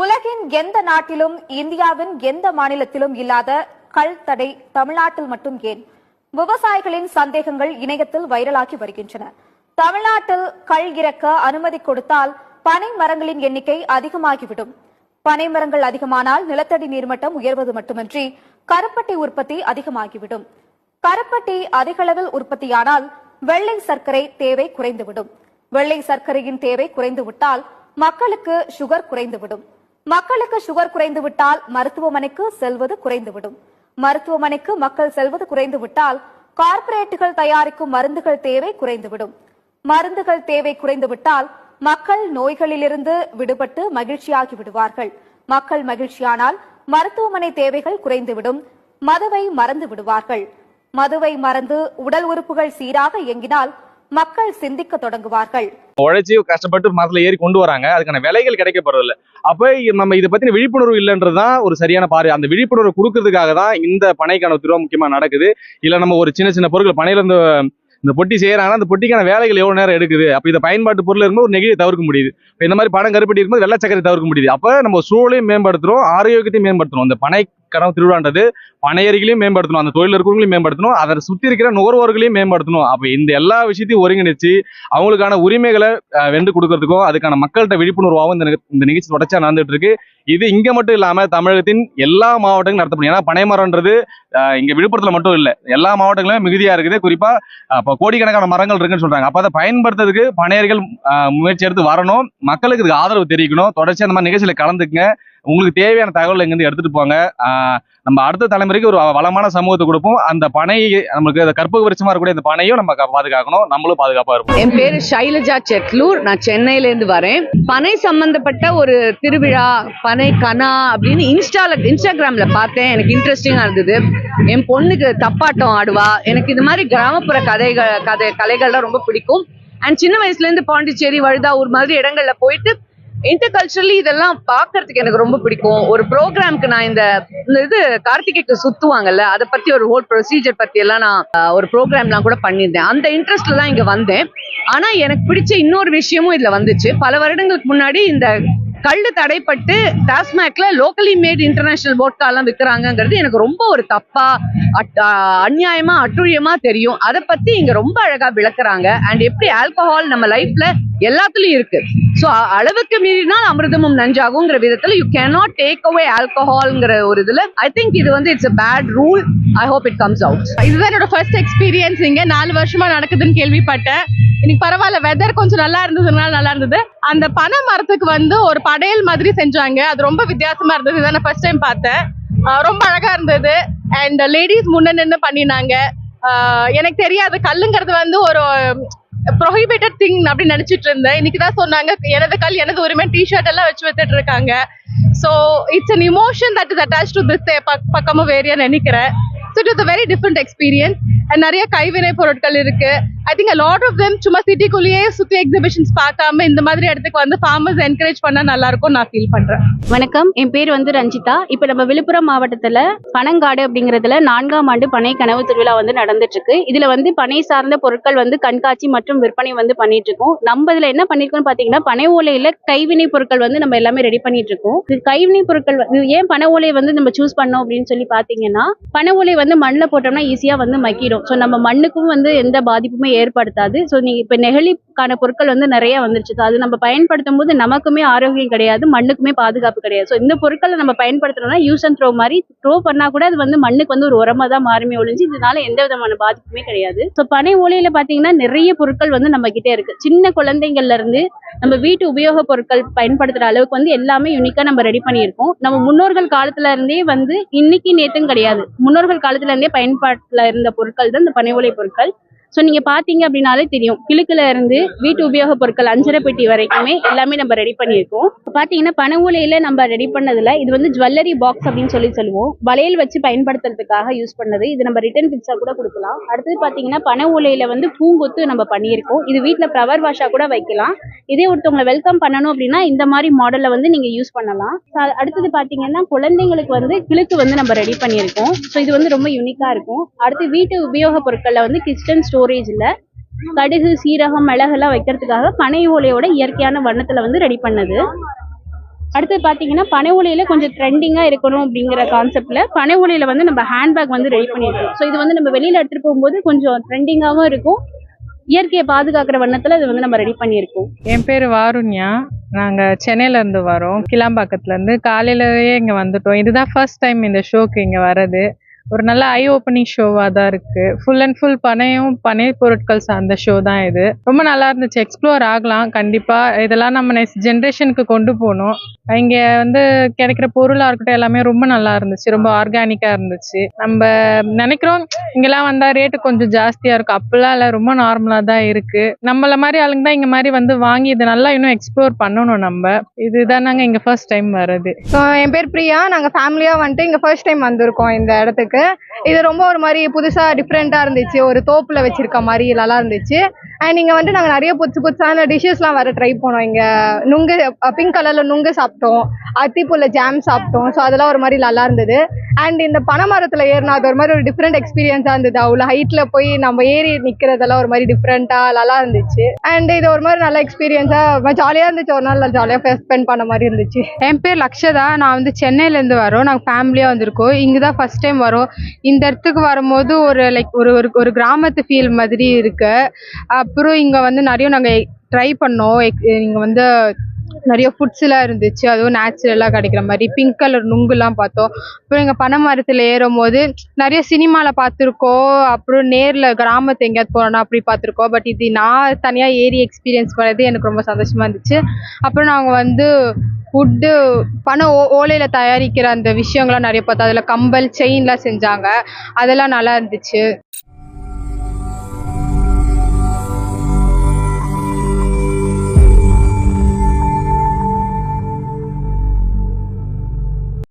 உலகின் எந்த நாட்டிலும் இந்தியாவின் எந்த மாநிலத்திலும் இல்லாத கல் தடை தமிழ்நாட்டில் மட்டும் ஏன்? விவசாயிகளின் சந்தேகங்கள் இணையத்தில் வைரலாகி வருகின்றன. தமிழ்நாட்டில் கல் இறக்க அனுமதி கொடுத்தால் பனை மரங்களின் எண்ணிக்கை அதிகமாகிவிடும். பனை மரங்கள் அதிகமானால் நிலத்தடி நீர்மட்டம் உயர்வது மட்டுமின்றி கருப்பட்டி உற்பத்தி அதிகமாகிவிடும். கருப்பட்டி அதிகளவில் உற்பத்தியானால் வெள்ளை சர்க்கரை தேவை குறைந்துவிடும். வெள்ளை சர்க்கரையின் தேவை குறைந்துவிட்டால் மக்களுக்கு சுகர் குறைந்துவிடும். மக்களுக்கு சுகர் குறைந்துவிட்டால் மருத்துவமனைக்கு செல்வது குறைந்துவிடும். மருத்துவமனைக்கு மக்கள் செல்வது குறைந்துவிட்டால் கார்ப்பரேட்டுகள் தயாரிக்கும் மருந்துகள் தேவை குறைந்துவிடும். மருந்துகள் தேவை குறைந்துவிட்டால் மக்கள் நோய்களிலிருந்து விடுபட்டு மகிழ்ச்சியாகி விடுவார்கள். மக்கள் மகிழ்ச்சியானால் மருத்துவமனை தேவைகள் குறைந்துவிடும். மதுவை மறந்து விடுவார்கள். மதுவை மறந்து உடல் உறுப்புகள் சீராக இயங்கினால் மக்கள் சிந்திக்க தொடங்குவார்கள். உழைச்சி கஷ்டப்பட்டு மரத்துல ஏறி கொண்டு வராங்க. அதுக்கான விலைகள் கிடைக்கப்படுறதில்ல அப்ப நம்ம இதை பத்தின விழிப்புணர்வு இல்லைன்றதுதான் ஒரு சரியான பாரு அந்த விழிப்புணர்வு கொடுக்கறதுக்காக தான் இந்த பனைக்கான திருவா முக்கியமா நடக்குது. இல்ல நம்ம ஒரு சின்ன சின்ன பொருட்கள் பனையில இருந்து இந்த பொட்டி செய்யறாங்கன்னா அந்த பொட்டிக்கான வேலைகள் எவ்வளவு நேரம் எடுக்குது? அப்ப இந்த பயன்பாட்டு பொருள் இருக்கும்போது ஒரு நெகிழியை தவிர்க்க முடியுது. இந்த மாதிரி பணம் கருப்பட்டி இருக்கும்போது வெள்ளச்சக்கரை தவிர்க்க முடியுது. அப்ப நம்ம சூழலையும் மேம்படுத்துறோம் ஆரோக்கியத்தையும் மேம்படுத்துறோம். இந்த பனை கனவு திருவிழான்றது பனையர்களையும் மேம்படுத்தணும் அந்த தொழில் இருக்கிறவங்களையும் மேம்படுத்தணும் அதை சுற்றி இருக்கிற நுகர்வோர்களையும் மேம்படுத்தணும். அப்போ இந்த எல்லா விஷயத்தையும் ஒருங்கிணைச்சு அவங்களுக்கான உரிமைகளை வென்று கொடுக்கறதுக்கும் அதுக்கான மக்கள்கிட்ட விழிப்புணர்வாகவும் இந்த நிகழ்ச்சி தொடர்ச்சியாக நடந்துட்டு இருக்கு இது இங்க மட்டும் இல்லாம தமிழகத்தின் எல்லா மாவட்டங்களும் நடத்தப்படும். ஏன்னா பனைமரம்ன்றது அஹ், இங்க விழுப்புரத்துல மட்டும் இல்லை எல்லா மாவட்டங்களும் மிகுதியா இருக்குது. குறிப்பா இப்போ கோடிக்கணக்கான மரங்கள் இருக்குன்னு சொல்றாங்க. அப்ப அதை பயன்படுத்துறதுக்கு பனையர்கள் முயற்சி எடுத்து வரணும். மக்களுக்கு இதுக்கு ஆதரவு தெரிவிக்கணும். தொடர்ச்சியாக அந்த மாதிரி நிகழ்ச்சியில கலந்துக்குங்க. உங்களுக்கு தேவையான தகவல் இங்கேருந்து எடுத்துட்டு போங்க. நம்ம அடுத்த தலைமுறைக்கு ஒரு வளமான சமூகத்தை கொடுப்போம். அந்த பனை நமக்கு அந்த கற்பக விருச்சமாக இருக்கக்கூடிய அந்த பனையும் நம்ம பாதுகாக்கணும். நம்மளும் பாதுகாப்பாக இருப்போம். என் பேர் ஷைலஜா செட்லூர். நான் சென்னையிலேருந்து வரேன். பனை சம்பந்தப்பட்ட ஒரு திருவிழா பனை கனா அப்படின்னு இன்ஸ்டால இன்ஸ்டாகிராம்ல பார்த்தேன். எனக்கு இன்ட்ரெஸ்டிங்காக இருந்தது. என் பொண்ணுக்கு தப்பாட்டம் ஆடுவா. எனக்கு இது மாதிரி கிராமப்புற கதைகள் கதை கலைகள்லாம் ரொம்ப பிடிக்கும். அண்ட் சின்ன வயசுலேருந்து பாண்டிச்சேரி வழுதா ஒரு மாதிரி இடங்கள்ல போயிட்டு இன்டர்கல்ச்சரலி இதெல்லாம் பார்க்கறதுக்கு எனக்கு ரொம்ப பிடிக்கும். ஒரு ப்ரோக்ராம்க்கு நான் இந்த இந்த இது கார்த்திகைக்கு சுத்துவாங்கல்ல அதை பத்தி ஒரு ஹோல் ப்ரொசீஜர் பத்தி எல்லாம் நான் ஒரு ப்ரோக்ராம்லாம் கூட பண்ணியிருந்தேன். அந்த இன்ட்ரெஸ்ட்ல தான் இங்க வந்தேன். ஆனா எனக்கு பிடிச்ச இன்னொரு விஷயமும் இதுல வந்துச்சு. பல வருடங்களுக்கு முன்னாடி இந்த கல் தடைப்பட்டு டாஸ்மாக்ல லோக்கலி மேட் இன்டர்நேஷனல் போட்கா எல்லாம் விற்கிறாங்கங்கிறது எனக்கு ரொம்ப ஒரு தப்பா அட்- அநியாயமா அட்டுழியமா தெரியும். அதை பத்தி இங்க ரொம்ப அழகா விளக்குறாங்க. அண்ட் எப்படி ஆல்கஹால் நம்ம லைஃப்ல எல்லாத்துலயும் இருக்கு. ஸோ அளவுக்கு மீறினால் அமிர்தமும் நஞ்சாகுங்கிற விதத்துல யூ கேனாட் டேக் அவே ஆல்கஹால்ங்கிற ஒரு இதுல ஐ திங்க் இது வந்து it's a bad rule I hope it comes out இதுதான் என்னோட ஃபர்ஸ்ட் எக்ஸ்பீரியன்ஸ் இங்க. நாலு வருஷமா நடக்குதுன்னு கேள்விப்பட்டேன். இன்னைக்கு பரவாயில்ல வெதர் கொஞ்சம் நல்லா இருந்ததுனால நல்லா இருந்தது. அந்த பனை மரத்துக்கு வந்து ஒரு படையல் மாதிரி செஞ்சாங்க. அது ரொம்ப வித்தியாசமா இருந்தது. இதான் நான் ஃபர்ஸ்ட் டைம் பார்த்தேன். ரொம்ப அழகா இருந்தது. அண்ட் லேடிஸ் முன்ன நின்று பண்ணினாங்க. எனக்கு தெரியாது. கல்லுங்கிறது வந்து ஒரு ப்ரொஹிபிட்டட் திங் அப்படின்னு நினைச்சிட்டு இருந்தேன். இன்னைக்கு தான் சொன்னாங்க எனது கல் எனது உரிமை டிஷர்ட் எல்லாம் வச்சு வித்துட்டு இருக்காங்க. So it's an emotion that is attach to this பக்கமும் வேறியா நினைக்கிறேன். So it is very different experience and நிறைய கைவினை பொருட்கள் இருக்கு. I think lot of them சும்மா சிட்டிக்குள்ளேயே சுத்தி எக்ஸிபிஷன்ஸ் பார்க்காம இந்த மாதிரி இடத்துக்கு வந்து ஃபார்மர்ஸ் என்கரேஜ் பண்ணா நல்லா இருக்கும் நான் ஃபீல் பண்றேன். வணக்கம். என் பேர் வந்து ரஞ்சிதா. இப்போ நம்ம விழுப்புரம் மாவட்டத்துல பனங்காடு அப்படிங்கறதுல நான்காம் ஆண்டு பனை கனவு திருவிழா வந்து நடந்துட்டு இருக்கு இதுல வந்து பனை சார்ந்த பொருட்கள் வந்து கண்காட்சி மற்றும் விற்பனை வந்து பண்ணிட்டு இருக்கோம் நம்ம இதுல என்ன பண்ணிருக்கோம்னு பாத்தீங்கன்னா பனை ஓலையில கைவினை பொருட்கள் வந்து நம்ம எல்லாமே ரெடி பண்ணிட்டு இருக்கோம் இது கைவினை பொருட்கள் வந்து ஏன் பனை ஓலையை வந்து நம்ம சூஸ் பண்ணோம் அப்படின்னு சொல்லி பாத்தீங்கன்னா பனை ஓலை வந்து மண்ணில் போட்டோம்னா ஈஸியா வந்து மக்கிடும். ஸோ நம்ம மண்ணுக்கும் வந்து எந்த பாதிப்புமே ஏற்படுத்தாது. ஸோ நீங்கள் இப்போ நெகிழிக்கான பொருட்கள் வந்து நிறைய வந்துருச்சு. ஸோ அது நம்ம பயன்படுத்தும் போது நமக்குமே ஆரோக்கியம் கிடையாது மண்ணுக்குமே பாதுகாப்பு கிடையாது. ஸோ இந்த பொருட்களை நம்ம பயன்படுத்துறோம்னா யூஸ் அண்ட் த்ரோ மாதிரி த்ரோ பண்ணா கூட அது வந்து மண்ணுக்கு வந்து ஒரு உரமா தான் மாறுமே ஒழிஞ்சு இதனால எந்த விதமான பாதிப்புமே கிடையாது. ஸோ பனை ஓலையில பார்த்தீங்கன்னா நிறைய பொருட்கள் வந்து நம்ம கிட்டே இருக்கு. சின்ன குழந்தைங்கள்ல இருந்து நம்ம வீட்டு உபயோக பொருட்கள் பயன்படுத்துற அளவுக்கு வந்து எல்லாமே யூனிக்கா நம்ம ரெடி பண்ணியிருக்கோம். நம்ம முன்னோர்கள் காலத்துல இருந்தே வந்து இன்னைக்கு நேத்தும் கிடையாது. முன்னோர்கள் காலத்துல இருந்தே பயன்பாட்டுல இருந்த பொருட்கள் தான் இந்த பனை ஓலை பொருட்கள். ஸோ நீங்க பார்த்தீங்க அப்படின்னாலே தெரியும். கிழக்குல இருந்து வீட்டு உபயோக பொருட்கள் அஞ்சரை பெட்டி வரைக்குமே எல்லாமே நம்ம ரெடி பண்ணியிருக்கோம். பார்த்தீங்கன்னா பாத்தீங்கன்னா பனை ஓலையில நம்ம ரெடி பண்ணதுல இது வந்து ஜுவல்லரி பாக்ஸ் அப்படின்னு சொல்லி சொல்லுவோம். வளையல் வச்சு பயன்படுத்துறதுக்காக யூஸ் பண்ணது. இது நம்ம ரிட்டர்ன் கிட்ஸா கூட கொடுக்கலாம். அடுத்தது பாத்தீங்கன்னா பனை ஓலையில வந்து பூங்கொத்து நம்ம பண்ணியிருக்கோம். இது வீட்ல ஃப்ளவர் வாஷா கூட வைக்கலாம். இதே ஒருத்தவங்களை வெல்கம் பண்ணணும் அப்படின்னா இந்த மாதிரி மாடல்ல வந்து நீங்க யூஸ் பண்ணலாம். அடுத்தது பாத்தீங்கன்னா குழந்தைங்களுக்கு வந்து கிழக்கு வந்து நம்ம ரெடி பண்ணியிருக்கோம். ஸோ இது வந்து ரொம்ப யூனிக்கா இருக்கும். அடுத்து வீட்டு உபயோகப் பொருட்களில் வந்து கிச்சன் ஸ்டோரேஜில் கடுகு சீரகம் மிளகெல்லாம் வைக்கிறதுக்காக பனை ஓலையோட இயற்கையான வண்ணத்தில் வந்து ரெடி பண்ணது. அடுத்து பார்த்தீங்கன்னா பனை ஓலையில் கொஞ்சம் ட்ரெண்டிங்காக இருக்கணும் அப்படிங்கிற கான்செப்டில் பனை ஓலையில் வந்து நம்ம ஹேண்ட்பேக் வந்து ரெடி பண்ணியிருக்கோம் ஸோ இது வந்து நம்ம வெளியில் எடுத்துகிட்டு போகும்போது கொஞ்சம் ட்ரெண்டிங்காகவும் இருக்கும். இயற்கையை பாதுகாக்கிற வண்ணத்தில் இது வந்து நம்ம ரெடி பண்ணியிருக்கோம் என் பேர் வாருண்யா. நாங்கள் சென்னையிலேருந்து வரோம். கிளாம்பாக்கத்துலேருந்து. காலையிலேயே இங்கே வந்துட்டோம். இதுதான் ஃபர்ஸ்ட் டைம் இந்த ஷோக்கு இங்கே வர்றது. ஒரு நல்ல ஐ ஓப்பனிங் ஷோவாக தான் இருக்குது ஃபுல் அண்ட் ஃபுல் பனையும் பனை பொருட்கள் சார்ந்த ஷோ தான் இது. ரொம்ப நல்லா இருந்துச்சு. எக்ஸ்ப்ளோர் ஆகலாம். கண்டிப்பாக இதெல்லாம் நம்ம நெக்ஸ்ட் ஜென்ரேஷனுக்கு கொண்டு போகணும். இங்கே வந்து கிடைக்கிற பொருளாக இருக்கட்டும் எல்லாமே ரொம்ப நல்லா இருந்துச்சு. ரொம்ப ஆர்கானிக்காக இருந்துச்சு. நம்ம நினைக்கிறோம் இங்கெல்லாம் வந்தால் ரேட்டு கொஞ்சம் ஜாஸ்தியாக இருக்கும். அப்போல்லாம் இல்லை ரொம்ப நார்மலாக தான் இருக்குது நம்மள மாதிரி ஆளுங்க தான் இங்கே மாதிரி வந்து வாங்கி இதை நல்லா இன்னும் எக்ஸ்ப்ளோர் பண்ணணும் நம்ம. இதுதான் நாங்கள் இங்கே ஃபர்ஸ்ட் டைம் வர்றது. ஸோ என் பேர் பிரியா. நாங்கள் ஃபேமிலியாக வந்துட்டு இங்கே ஃபர்ஸ்ட் டைம் வந்திருக்கோம் இந்த இடத்துக்கு. இது ரொம்ப ஒரு மாதிரி புதுசா டிஃப்ரெண்டா இருந்துச்சு. ஒரு தோப்புல வச்சிருக்க மாதிரி நல்லா இருந்துச்சு. அண்ட் இங்க வந்து நாங்கள் நிறைய புதுசு புதுசான டிஷ்ஷஸ்லாம் வேற ட்ரை பண்ணோம். இங்க நுங்கு பிங்க் கலரில் நுங்கு சாப்பிட்டோம். அத்திப்பூவில் ஜாம் சாப்பிட்டோம். ஸோ அதெல்லாம் ஒரு மாதிரி நல்லா இருந்தது. அண்ட் இந்த பனை மரத்தில் ஏறினா அது ஒரு மாதிரி ஒரு டிஃப்ரெண்ட் எக்ஸ்பீரியன்ஸாக இருந்தது. அவ்வளோ ஹைட்டில் போய் நம்ம ஏறி நிற்கிறதெல்லாம் ஒரு மாதிரி டிஃப்ரெண்ட்டாக நல்லா இருந்துச்சு. அண்ட் இது ஒரு மாதிரி நல்ல எக்ஸ்பீரியன்ஸாக ஜாலியாக இருந்துச்சு. ஒரு நாள் ஜாலியாக ஸ்பெண்ட் பண்ண மாதிரி இருந்துச்சு. என் பேர் லக்ஷதா. நான் வந்து சென்னையிலேருந்து வரோம். நாங்கள் ஃபேமிலியாக வந்திருக்கோம். இங்கே தான் ஃபஸ்ட் டைம் வரோம். இந்த இடத்துக்கு வரும்போது ஒரு லைக் ஒரு ஒரு ஒரு கிராமத்து ஃபீல் மாதிரி இருக்குது அப்புறம் இங்கே வந்து நிறைய நாங்கள் ட்ரை பண்ணோம். இங்கே வந்து நிறைய ஃபுட்ஸ்லாம் இருந்துச்சு. அதுவும் நேச்சுரலாக கிடைக்கிற மாதிரி. பிங்க் கலர் நுங்குலாம் பார்த்தோம். அப்புறம் எங்கள் பனை மரத்தில் ஏறும் போது நிறைய சினிமாவில் பார்த்துருக்கோம். அப்புறம் நேரில் கிராமத்து எங்கேயாவது போனோம்னா அப்படி பார்த்துருக்கோம். பட் இது நான் தனியாக ஏறி எக்ஸ்பீரியன்ஸ் பண்ணது எனக்கு ரொம்ப சந்தோஷமாக இருந்துச்சு. அப்புறம் நாங்கள் வந்து ஃபுட்டு பனை ஓ ஓலையில் தயாரிக்கிற அந்த விஷயங்கள்லாம் நிறைய பார்த்தோம். அதில் கம்பல் செயின்லாம் செஞ்சாங்க. அதெல்லாம் நல்லா இருந்துச்சு.